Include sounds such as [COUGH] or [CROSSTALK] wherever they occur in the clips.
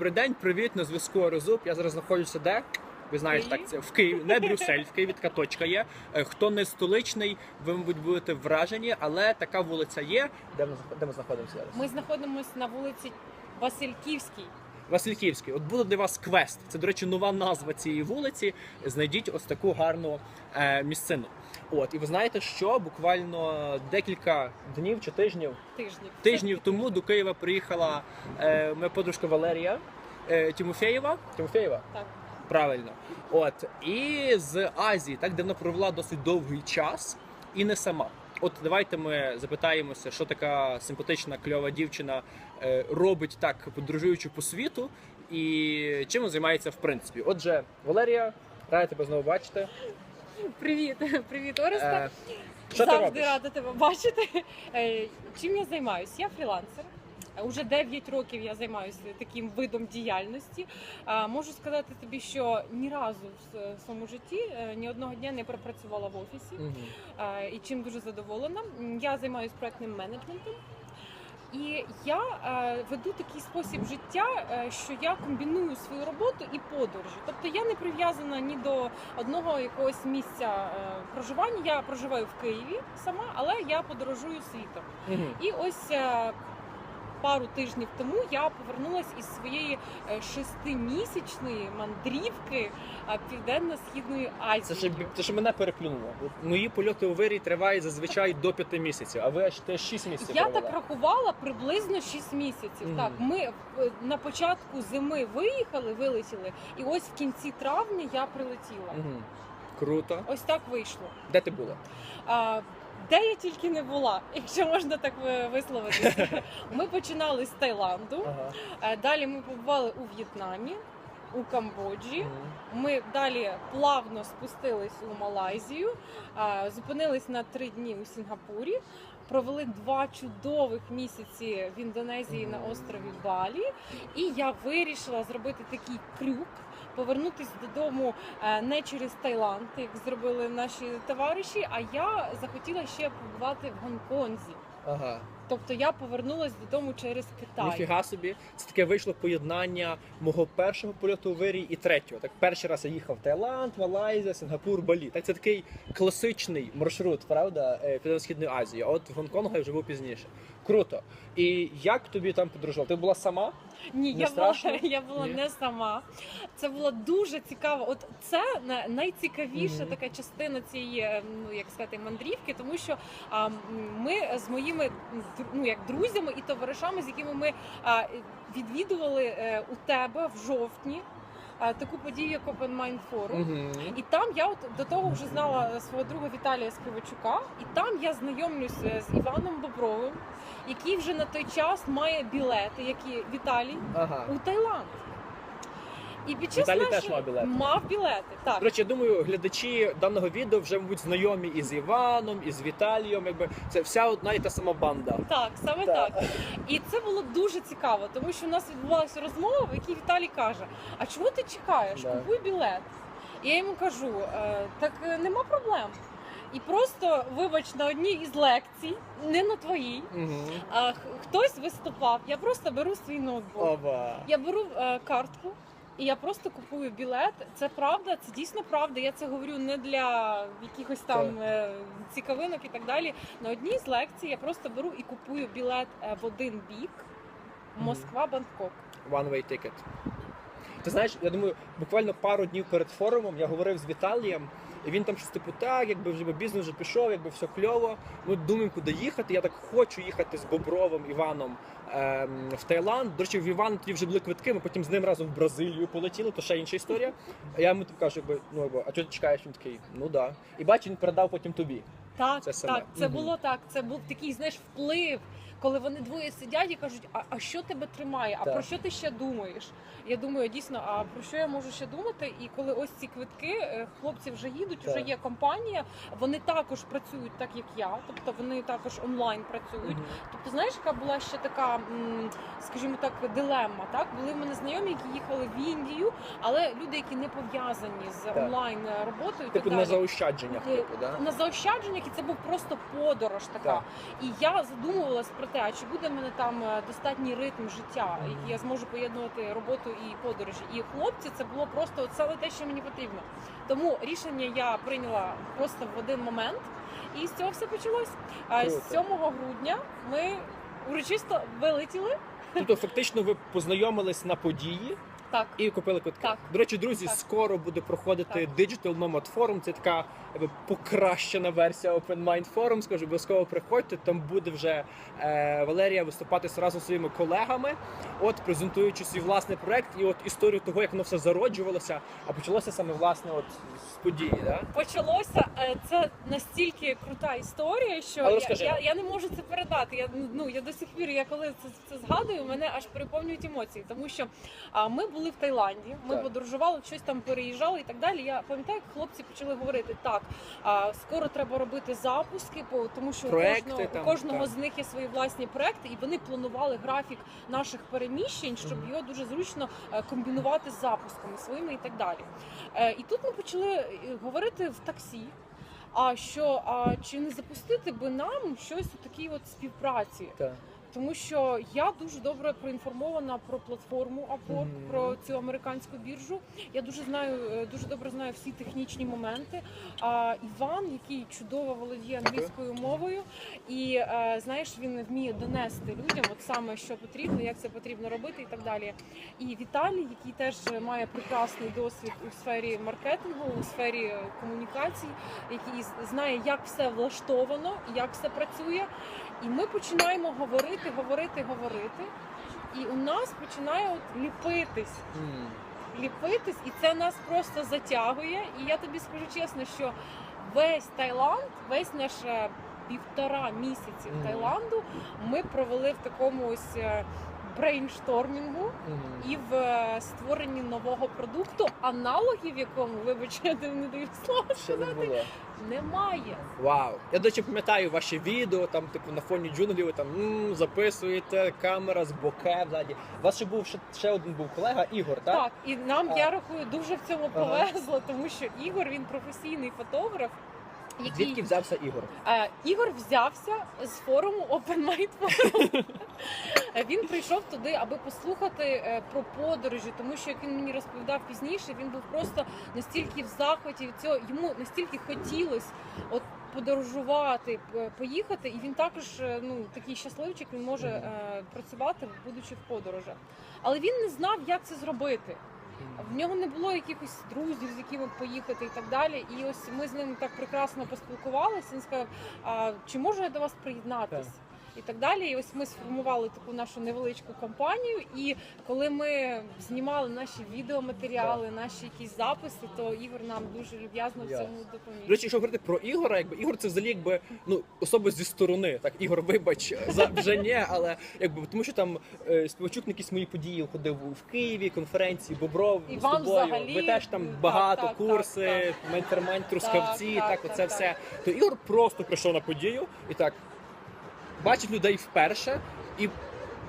Добрий день, привіт, на зв'язку Розуб. Я зараз знаходжуся де? Ви знаєте, так це в Києві, не Брюссель, в Києві така точка є. Е, Хто не столичний, ви, мабуть, будете вражені, але така вулиця є. Де ми, де ми знаходимося зараз? Ми знаходимося на вулиці Васильківській. Васильківський. От буде для вас квест. Це, до речі, нова назва цієї вулиці. Знайдіть ось таку гарну е, місцину. От, і ви знаєте, що буквально декілька днів чи тижнів Тижнів. тижнів тому до Києва приїхала е, моя подружка Валерія е, Тимофєєва. Тимофєєва? Так. Правильно. От. І з Азії, так де вона провела досить довгий час і не сама. От давайте ми запитаємося, що така симпатична кльова дівчина робить так, подорожуючи по світу, і чим вона займається в принципі. Отже, Валерія, рада тебе знову бачити. Привіт, [LAUGHS] привіт, Ореста. Е, що ти Завжди робиш? рада тебе бачити. Е, Чим я займаюся? Я фрілансер. Е, Уже 9 років я займаюся таким видом діяльності. А, Можу сказати тобі, що ні разу в с- в своєму житті е, ні одного дня не пропрацювала в офісі. Мгм. Е, і чим дуже задоволена. М, Я займаюся проектним менеджментом. І я е, веду такий спосіб життя, е, що я комбіную свою роботу і подорожі. Тобто я не прив'язана ні до одного якогось місця е, проживання. Я проживаю в Києві сама, але я подорожую світом. Мгм. І ось пару тижнів тому я повернулася із своєї е, шестимісячної мандрівки е, південно-східної Азії. Це ще це ще мене переплюнуло. Мої польоти у вирій тривають зазвичай до п'яти місяців, а ви аж теж шість місяців. Я провели. так рахувала приблизно 6 місяців. Мгм. Так, ми е, на початку зими виїхали, вилетіли, і ось в кінці травня я прилетіла. Мгм. Круто. Ось так вийшло. Де ти була? А, де я тільки не була, якщо можна так ви- висловитися. [LAUGHS] Ми починали з Таїланду. Ага. е, Далі ми побували у В'єтнамі, у Камбоджі. Ми далі плавно спустились у Малайзію, зупинились на три дні у Сінгапурі. Провели два чудових місяці в Індонезії на острові Балі, і я вирішила зробити такий крюк, повернутися додому е, не через Таїланд, як зробили наші товариші. А я захотіла ще побувати в Гонконзі. Ага. Тобто я повернулася додому через Китай. Ніфіга собі. Це таке вийшло поєднання мого першого польоту у вирій і третього. Так перший раз я їхав в Таїланд, Малайзія, Сингапур, Балі. Так це такий класичний маршрут, правда, е, Південно-Східної Азії. А от в Гонконгу я вже був пізніше. Круто. І як тобі там подорожував? Ти була сама? Ні, Не я страшно? була, [LAUGHS] я була Ні? не сама. Це було дуже цікаво. От це на- найцікавіша Мгм. така частина цієї, е, ну як сказати, мандрівки, тому що а, ми з моїми ну, як друзями і товаришами, з якими ми а, відвідували е, у тебе в жовтні. Таку подію, як Open Mind Forum. Угу. І там я от до того вже знала свого друга Віталія Скривачука, і там я знайомлюся з Іваном Бобровим, який вже на той час має білети, як і Віталій, Ага. у Таїланд. І під час Віталій нашої- теж мав білети? Мав білети, так. До речі, я думаю, глядачі даного відео вже мабуть знайомі із Іваном, із Віталієм. Якби це вся одна і та сама банда. Так, саме Так. так. І це було дуже цікаво, тому що у нас відбувалася розмова, в якій Віталій каже: А чого ти чекаєш? Да. Купуй білет. І я йому кажу: «Е, так е, нема проблем. І просто, вибач, на одній із лекцій, не на твоїй, Угу. а х- хтось виступав. Я просто беру свій ноутбук, Ова. я беру е, картку. І я просто купую білет. Це правда, це дійсно правда. Я це говорю не для якихось там е, цікавинок і так далі. На одній з лекцій я просто беру і купую білет е, в один бік Москва, Бангкок. One way ticket. Ти знаєш, я думаю, буквально пару днів перед форумом я говорив з Віталієм, і він там щось типу, так, якби вже бізнес вже пішов, якби все кльово. Ми думаємо, куди їхати. Я так хочу їхати з Бобровим Іваном ем, в Таїланд. До речі, в Івана тоді вже були квитки, ми потім з ним разом в Бразилію полетіли, то ще інша історія. А я йому так кажу, якби, ну якби, а чого ти чекаєш? Він такий, ну да. І бачу, він передав потім тобі. Так, Це саме. так, це було так. Це був такий, знаєш, вплив, коли вони двоє сидять і кажуть, а, а що тебе тримає? А Так. про що ти ще думаєш? Я думаю, дійсно, а про що я можу ще думати? І коли ось ці квитки, е, хлопці вже їдуть, вже Так. є компанія, вони також працюють так, як я, тобто вони також онлайн працюють. Мгм. Тобто, знаєш, яка була ще така, м, скажімо так, дилемма. Так були в мене знайомі, які їхали в Індію, але люди, які не пов'язані з Так. онлайн роботою, і Типу так на далі. заощадженнях, Е, типу, да? на заощадженнях, і це був просто подорож така. Так. І я задумувалась про те, а чи буде в мене там е, достатній ритм життя, і я зможу поєднувати роботу і подорожі. І хлопці це було просто це саме те, що мені потрібно. Тому рішення я прийняла просто в один момент, і з цього все почалось. Круто. з 7 грудня ми урочисто вилетіли. Тобто, фактично, ви познайомились на події Так, і купили квитки. Так. До речі, друзі, Так. скоро буде проходити Так. Digital Nomad Forum. Це така якби, покращена версія Open Mind Forum. Скажу, обов'язково приходьте. Там буде вже е, Валерія виступати разом зі своїми колегами, от презентуючи свій власний проект і от історію того, як воно все зароджувалося, а почалося саме власне от з події. Да? почалося е, це настільки крута історія, що Але я, я, я не можу це передати. Я ну я до сих пір, я коли це, це згадую, мене аж переповнюють емоції, тому що а, ми були в Таїланді, ми Так. подорожували, щось там переїжджали і так далі. Я пам'ятаю, як хлопці почали говорити так. А скоро треба робити запуски, бо тому що у Проекти кожного, там, у кожного з них є свої власні проекти, і вони планували графік наших переміщень, щоб Мгм. його дуже зручно е, комбінувати з запусками своїми і так далі. Е, І тут ми почали е, говорити в таксі. А що а чи не запустити би нам щось у такій от співпраці? Так. Тому що я дуже добре проінформована про платформу Upwork, про цю американську біржу. Я дуже знаю, е, дуже добре знаю всі технічні моменти. А Іван, який чудово володіє англійською мовою, і е, знаєш, він вміє донести людям, от саме що потрібно, як це потрібно робити, і так далі. І Віталій, який теж має прекрасний досвід у сфері маркетингу, у сфері е, комунікацій, який знає, як все влаштовано, як все працює. І ми починаємо говорити, говорити, говорити. І у нас починає от ліпитись, ліпитись, і це нас просто затягує. І я тобі скажу чесно, що весь Таїланд, весь наш е, півтора місяці в Таїланду ми провели в такому ось е, брейнштормінгу Мгм. і в е, створенні нового продукту, аналогів якому, вибач, я не даю слова Ще сказати, немає. Вау! Я до речі, пам'ятаю ваші відео, там, типу, на фоні джунглів, ви там записуєте, камера з боке ззаді. У вас ще був ще, ще один був колега Ігор, так? Так, і нам А. я рахую дуже в цьому Ага. повезло, тому що Ігор він професійний фотограф. Який Звідки взявся Ігор? Е, Ігор взявся з форуму Open Mind Forum. [LAUGHS] Е, Він прийшов туди, аби послухати е, про подорожі, тому що як він мені розповідав пізніше, він був просто настільки в захваті від цього. Йому настільки хотілося от подорожувати, поїхати, і він також е, ну такий щасливчик. Він може е, працювати, будучи в подорожах. Але він не знав, як це зробити. В нього не було якихось друзів, з якими поїхати і так далі. І ось ми з ним так прекрасно поспілкувалися. Він сказав, а чи можу я до вас приєднатись? І так далі. І ось ми сформували таку нашу невеличку компанію. І коли ми знімали наші відеоматеріали, наші якісь записи, то Ігор нам дуже люб'язно в цьому допоміг. До речі, якщо говорити про Ігора, якби Ігор це взагалі якби ну особо зі сторони. Так, Ігор, вибач, за вже ні, але якби тому, що там е, співачук на якісь мої події ходив в Києві, конференції, Бобров І з вам тобою. взагалі, Ви теж там так, багато так, курси, ментермань, трускавці, Так, так, так, оце так, все. То Ігор просто прийшов на подію і так бачить людей вперше і.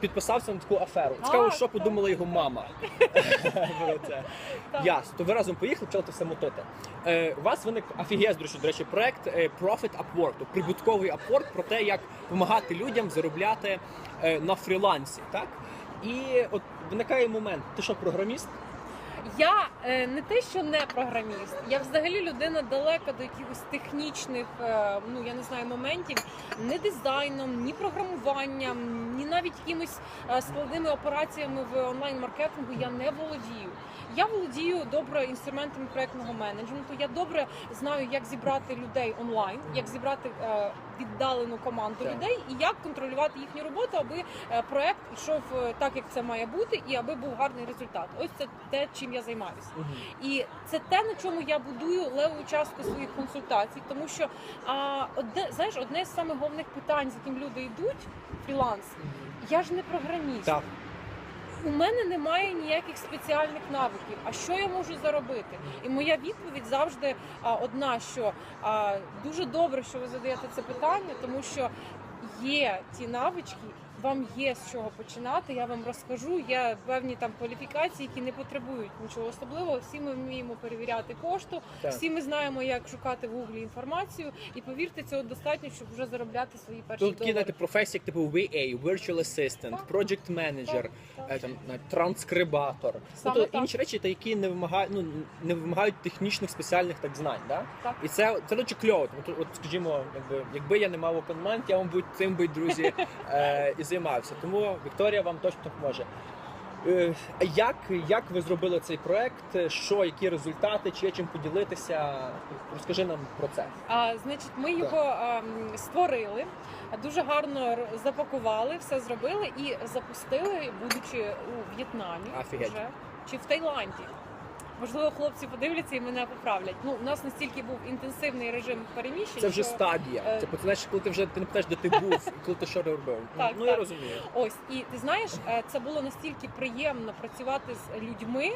Підписався на таку аферу. Цікаво, що подумала його мама. [LAUGHS] Ясно. То ви разом поїхали, почали це все мотити. Е, у вас виник офігез, до речі, проект е, Profit Upwork, тобто прибутковий Upwork про те, як допомагати людям заробляти е, на фрілансі. Так? І от виникає момент, ти що, програміст? Я е, не те, що не програміст, я взагалі людина далека до якихось технічних, е, ну я не знаю, моментів, ні дизайном, ні програмуванням, ні навіть якимись е, складними операціями в онлайн-маркетингу я не володію. Я володію добре інструментами проектного менеджменту. Я добре знаю, як зібрати людей онлайн, як зібрати віддалену команду Так. людей і як контролювати їхню роботу, аби е, проект йшов е, так, як це має бути, і аби був гарний результат. Ось це те, чим я займаюся. І це те, на чому я будую леву частку своїх консультацій, тому що а, одне, знаєш, одне з самих головних питань, з яким люди йдуть, фріланс. Я ж не програміст. Так. У мене немає ніяких спеціальних навиків. А що я можу заробити? І моя відповідь завжди одна: що дуже добре, що ви задаєте це питання, тому що є ті навички, вам є з чого починати, я вам розкажу. Є певні там кваліфікації, які не потребують нічого особливого. Всі ми вміємо перевіряти кошту, Так. всі ми знаємо, як шукати в гуглі інформацію, і повірте, цього достатньо, щоб вже заробляти свої перші Тут долари. знаєте, професії, як типу VA, Virtual Assistant, Так. Project Manager, Так, так. е, там навіть транскрибатор. Саме тобто так. інші речі, та які не вимагають, ну не вимагають технічних спеціальних так знань. Да? Так. І це це дуже кльово. Тому от скажімо, якби якби я не мав open mind, я мабуть цим би друзі [LAUGHS] е, займався. Тому Вікторія вам точно допоможе. Е, як, як ви зробили цей проект? Що, які результати, чи є чим поділитися? Розкажи нам про це. А, значить, ми його ем, створили, дуже гарно запакували, все зробили і запустили, будучи у В'єтнамі вже чи в Таїланді. Можливо, хлопці подивляться і мене поправлять. Ну, у нас настільки був інтенсивний режим переміщень. Це вже що... стадія. е, Це починаєш, коли ти вже ти не питаєш, де ти був, [LAUGHS] коли ти що робив. Так, ну я розумію. Ось, і ти знаєш, е, це було настільки приємно працювати з людьми,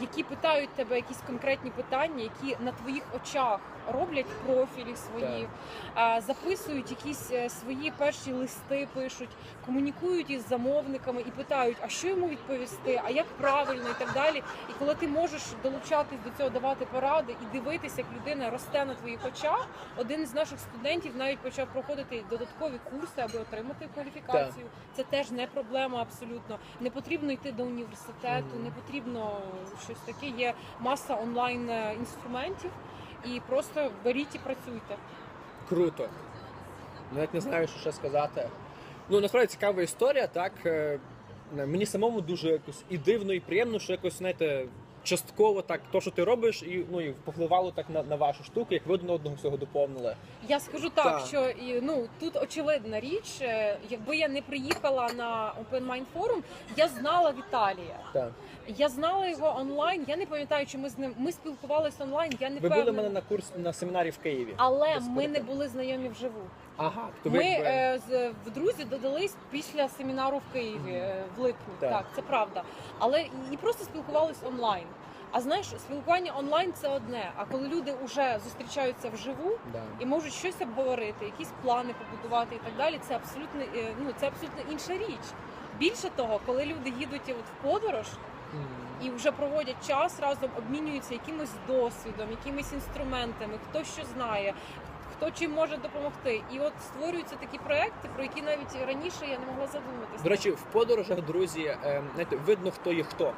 які питають тебе якісь конкретні питання, які на твоїх очах роблять профілі свої, а, записують якісь е, свої перші листи, пишуть, комунікують із замовниками і питають, а що йому відповісти, а як правильно і так далі. І коли ти можеш долучатись до цього, давати поради і дивитися, як людина росте на твоїх очах, один із наших студентів навіть почав проходити додаткові курси, аби отримати кваліфікацію. Це теж не проблема абсолютно. Не потрібно йти до університету, не потрібно щось таке. Є маса онлайн е, інструментів, і просто беріть і працюйте. Круто. Навіть не знаю, що ще сказати. Ну, насправді цікава історія, так. е, Мені самому дуже якось і дивно, і приємно, що якось, знаєте, частково так, то, що ти робиш, і ну і повпливало так на, на вашу штуку, як ви один одного всього доповнили. Я скажу так, Так. що і, ну тут очевидна річ. е, Якби я не приїхала на Open Mind Forum, я знала Віталія. Так. Я знала його онлайн. Я не пам'ятаю, чи ми з ним ми спілкувалися онлайн. Я не Ви були в мене на курс на семінарі в Києві. Але ми не були знайомі вживу. Ага, то ви Ми е, з в друзі додались після семінару в Києві е, в липні. Так. Так. це правда. Але і- і просто спілкувались онлайн. А знаєш, спілкування онлайн це одне. А коли люди вже зустрічаються вживу да. і можуть щось обговорити, якісь плани побудувати і так далі, це абсолютно е, ну це абсолютно інша річ. Більше того, коли люди їдуть от в подорож і вже проводять час разом, обмінюються якимось досвідом, якимись інструментами, хто що знає, хто чим може допомогти. І от створюються такі проекти, про які навіть раніше я не могла задуматися. До речі, в подорожах, друзі, е, знаєте, видно, хто є хто.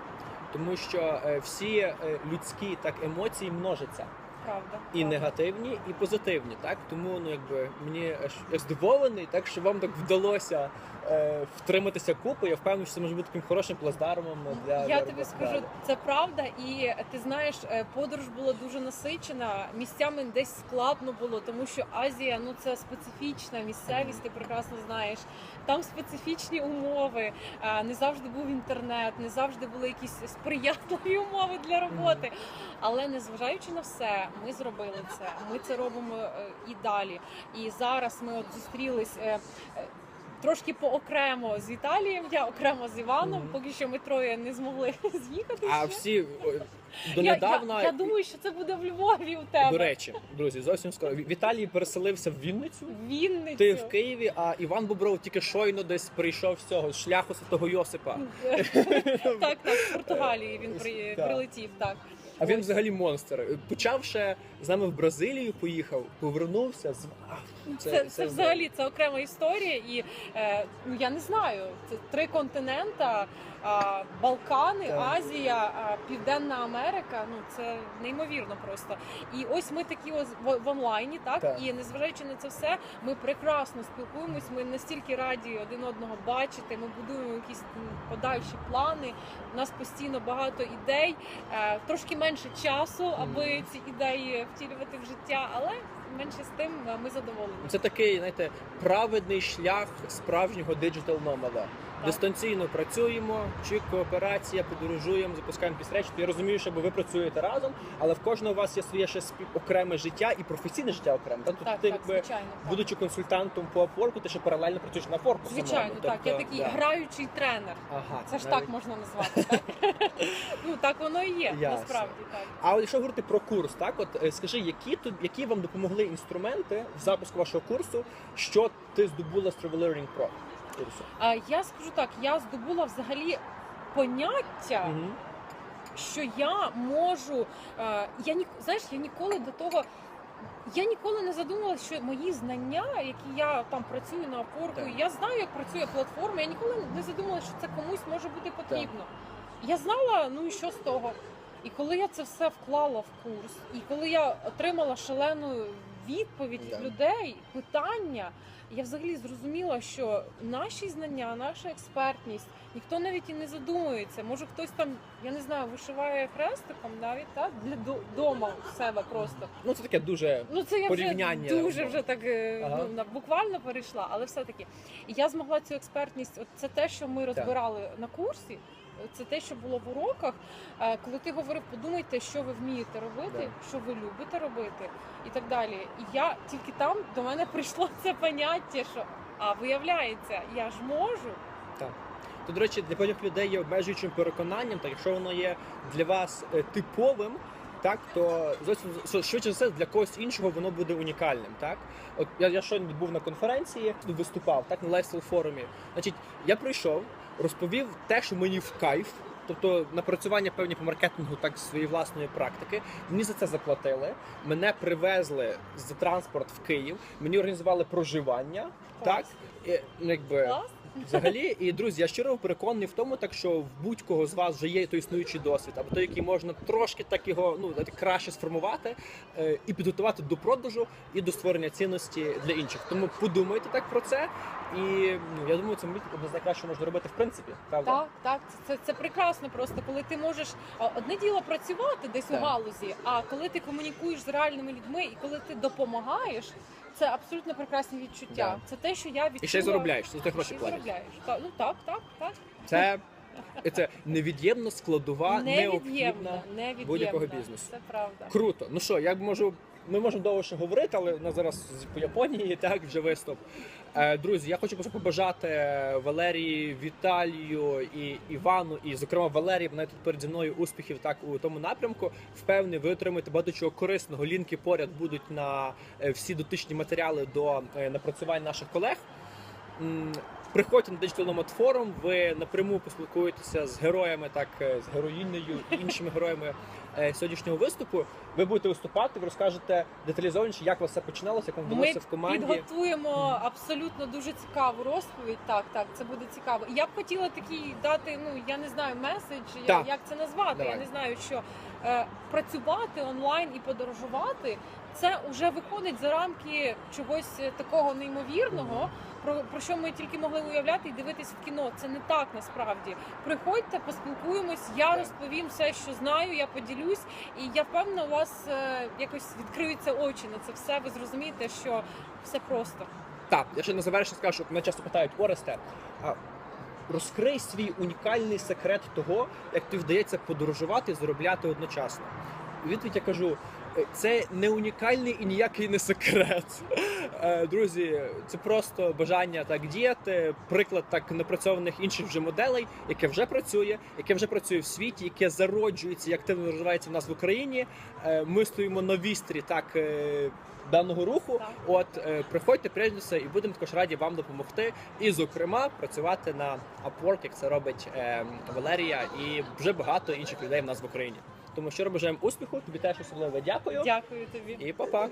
Тому що е, всі е, людські так емоції множаться. Правда. І правда. негативні, і позитивні, так тому ну якби мені я здивований, так що вам так вдалося е, втриматися купи. Я впевнений, що це може бути таким хорошим плацдармом для Я для тобі скажу, це правда, і ти знаєш, е, подорож була дуже насичена. Місцями десь складно було, тому що Азія ну це специфічна місцевість, ти прекрасно знаєш. Там специфічні умови. е, Не завжди був інтернет, не завжди були якісь сприятливі [LAUGHS] умови для роботи. Але незважаючи на все, ми зробили це. Ми це робимо е, і далі. І зараз ми от зустрілись. е, е, Трошки поокремо з Віталієм, я окремо з Іваном. Мгм. Поки що ми троє не змогли [LAUGHS] з'їхати. А ще. всі о, я, я, я думаю, що це буде в Львові у тебе. до речі, друзі, зовсім скоро Віталій переселився в Вінницю. Вінницю. Ти в Києві, а Іван Бобров тільки щойно десь прийшов з цього з шляху святого Йосипа. [LAUGHS] так, так, з [LAUGHS] Португалії він при, прилетів. Так. А він взагалі монстр. Почав ще з нами в Бразилію, поїхав, повернувся з Це, це, взагалі це окрема історія, і е, ну я не знаю. Це три континента: Балкани, Так. Азія, Південна Америка. Ну це неймовірно просто. І ось ми такі ось в, в онлайні, так? Так. і незважаючи на це все, ми прекрасно спілкуємось. Ми настільки раді один одного бачити. Ми будуємо якісь подальші плани. У нас постійно багато ідей, е, трошки менше часу, аби ці ідеї втілювати в життя, але менше з тим ми задоволені. Це такий, знаєте, праведний шлях справжнього диджитал номада. Дистанційно працюємо, чи кооперація, подорожуємо, запускаємо якісь. Я розумію, що ви працюєте разом, але в кожного у вас є своє ще окреме життя і професійне життя окреме. Тобто Так, ти, так, якби, звичайно. так. будучи консультантом по Upwork, ти ще паралельно працюєш на Upwork Звичайно, самому. так. Я Тобто, такий да. граючий тренер. Ага, Це ж навіть- так можна назвати. Так? ну так воно і є, Ясно. насправді так. А якщо говорити про курс, так от е, скажи, які які вам допомогли інструменти в запуску вашого курсу, що ти здобула з Travel Pro? курсу? А я скажу так, я здобула взагалі поняття. Мгм. що я можу. Е, я ні, знаєш, я ніколи до того. Я ніколи не задумувалася, що мої знання, які я там працюю на опорку, Так. я знаю, як працює платформа. Я ніколи не задумувалася, що це комусь може бути потрібно. Я знала, ну і що з того. І коли я це все вклала в курс, і коли я отримала шалену відповідь Да. людей, питання, я взагалі зрозуміла, що наші знання, наша експертність, ніхто навіть і не задумується. Може, хтось там, я не знаю, вишиває хрестиком навіть так для до- дома в себе просто. Ну це таке дуже. Ну це я Порівняння, вже дуже вже так е, Ага. ну, на- буквально перейшла, але все-таки. І я змогла цю експертність, от це те, що ми розбирали на курсі. Це те, що було в уроках, Е, коли ти говорив, подумайте, що ви вмієте робити, що ви любите робити, і так далі. І я тільки там до мене прийшло це поняття, що а виявляється, я ж можу. Так. То, до речі, для багатьох людей є обмежуючим переконанням, так якщо воно є для вас е, типовим, так то зовсім швидше за все для когось іншого воно буде унікальним. Так, от я, я щойно був на конференції, виступав так на лайфстайл форумі. Значить, я прийшов, розповів те, що мені в кайф. Тобто напрацювання певні по маркетингу, так своєї власної практики. Мені за це заплатили. Мене привезли за транспорт в Київ. Мені організували проживання. Так, і, ну, якби Клас? Взагалі, і друзі, я щиро переконаний в тому, так що в будь-кого з вас вже є той існуючий досвід, або той, який можна трошки так його ну краще сформувати е, і підготувати до продажу і до створення цінності для інших. Тому подумайте так про це, і ну я думаю, це одне з найкращого можна робити в принципі. Правда? Так, так, це, це, це прекрасно просто, коли ти можеш одне діло працювати десь Так. у галузі, а коли ти комунікуєш з реальними людьми і коли ти допомагаєш, це абсолютно прекрасні відчуття. Да. Це те, що я відчула. І ще й заробляєш, за це гроші платиш. заробляєш. Так, ну так, так, так. Це, це невід'ємна складова, необхідна. невід'ємно. будь-якого бізнесу. Це правда. Круто. Ну що, я можу. Ми можемо довго ще говорити, але у нас зараз по Японії [LAUGHS] так вже виступ. Е, друзі, я хочу побажати Валерії, Віталію і Івану, і зокрема Валерії, вона тут переді мною успіхів так у тому напрямку. Впевнений, ви отримаєте багато чого корисного. Лінки поряд будуть на е, всі дотичні матеріали до е, напрацювань наших колег. Приходьте на Digital Nomad Forum, ви напряму поспілкуєтеся з героями, так е, з героїнею іншими героями е, сьогоднішнього виступу. Ви будете виступати, ви розкажете деталізованіше, як у вас все починалося, як вам вдалося в команді. підготуємо абсолютно дуже цікаву розповідь. Так, так, це буде цікаво. Я б хотіла такий дати, ну я не знаю, меседж, Так. як це назвати. Давай. Я не знаю, що е, працювати онлайн і подорожувати це вже виходить за рамки чогось такого неймовірного. Про, про що ми тільки могли уявляти і дивитись в кіно. Це не так насправді. Приходьте, поспілкуємось. Я розповім все, що знаю. Я поділюсь, і я впевнена, у вас е, якось відкриються очі на це все. Ви зрозумієте, що все просто. Так, я ще на завершення скажу, що мене часто питають Оресте, а розкрий свій унікальний секрет того, як тобі вдається подорожувати і заробляти одночасно. У відповідь я кажу. е, Це не унікальний і ніякий не секрет. Е, Друзі, це просто бажання так діяти, приклад так напрацьованих інших вже моделей, яке вже працює, яке вже працює в світі, яке зароджується і активно розвивається в нас в Україні. Е, Ми стоїмо на вістрі так е, даного руху. Так. От приходьте, приєднуйтеся, і будемо також раді вам допомогти. І, зокрема, працювати на Upwork, як це робить Валерія, і вже багато інших людей в нас в Україні. Тому щиро бажаємо успіху, тобі теж особливо дякую. Дякую тобі. І па-па!